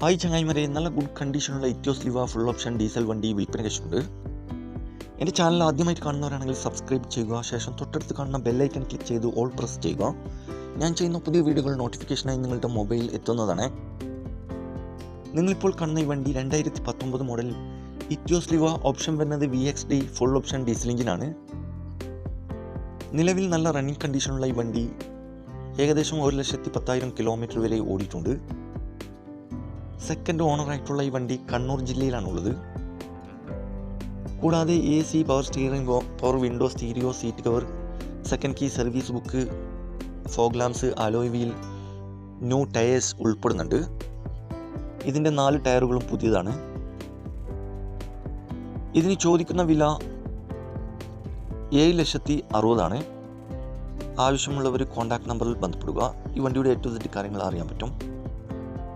Hi ചങ്ങായിമാരെ നല്ല good കണ്ടീഷനുള്ള Etios Liva full option diesel വണ്ടി വിൽപ്പന കഴിച്ചിട്ടുണ്ട് എന്റെ ചാനൽ ആദ്യമായിട്ട് കാണുന്നവരാണെങ്കിൽ സബ്സ്ക്രൈബ് ചെയ്യുക ശേഷം തൊട്ടടുത്ത് കാണുന്ന ബെല്ലൈക്കൺ ക്ലിക്ക് ചെയ്ത് ഓൾ പ്രസ് ചെയ്യുക. ഞാൻ ചെയ്യുന്ന പുതിയ വീഡിയോകൾ നോട്ടിഫിക്കേഷനായി നിങ്ങളുടെ മൊബൈൽ എത്തുന്നതാണ്. നിങ്ങളിപ്പോൾ കാണുന്ന ഈ വണ്ടി രണ്ടായിരത്തി പത്തൊമ്പത് മോഡൽ ഇറ്റോസ് ലിവ ഓപ്ഷൻ വരുന്നത് V X D full option diesel എഞ്ചിനാണ് നിലവിൽ നല്ല റണ്ണിങ് കണ്ടീഷനുള്ള ഈ വണ്ടി ഏകദേശം ഒരു ലക്ഷത്തി പത്തായിരം കിലോമീറ്റർ വരെ ഓടിയിട്ടുണ്ട്. സെക്കൻഡ് ഓണർ ആയിട്ടുള്ള ഈ വണ്ടി കണ്ണൂർ ജില്ലയിലാണുള്ളത്. കൂടാതെ A C power steering power window stereo seat cover second key service book fog lamps alloy wheel new tyres ഉൾപ്പെടുന്നുണ്ട്. ഇതിന്റെ നാല് ടയറുകളും പുതിയതാണ്. ഇതിന് ചോദിക്കുന്ന വില ഏഴ് ലക്ഷത്തി അറുപതാണ്. ആവശ്യമുള്ളവർ കോൺടാക്ട് നമ്പറിൽ ബന്ധപ്പെടുക. ഈ വണ്ടിയുടെ ഏറ്റവും തെറ്റ് കാര്യങ്ങൾ അറിയാൻ പറ്റും.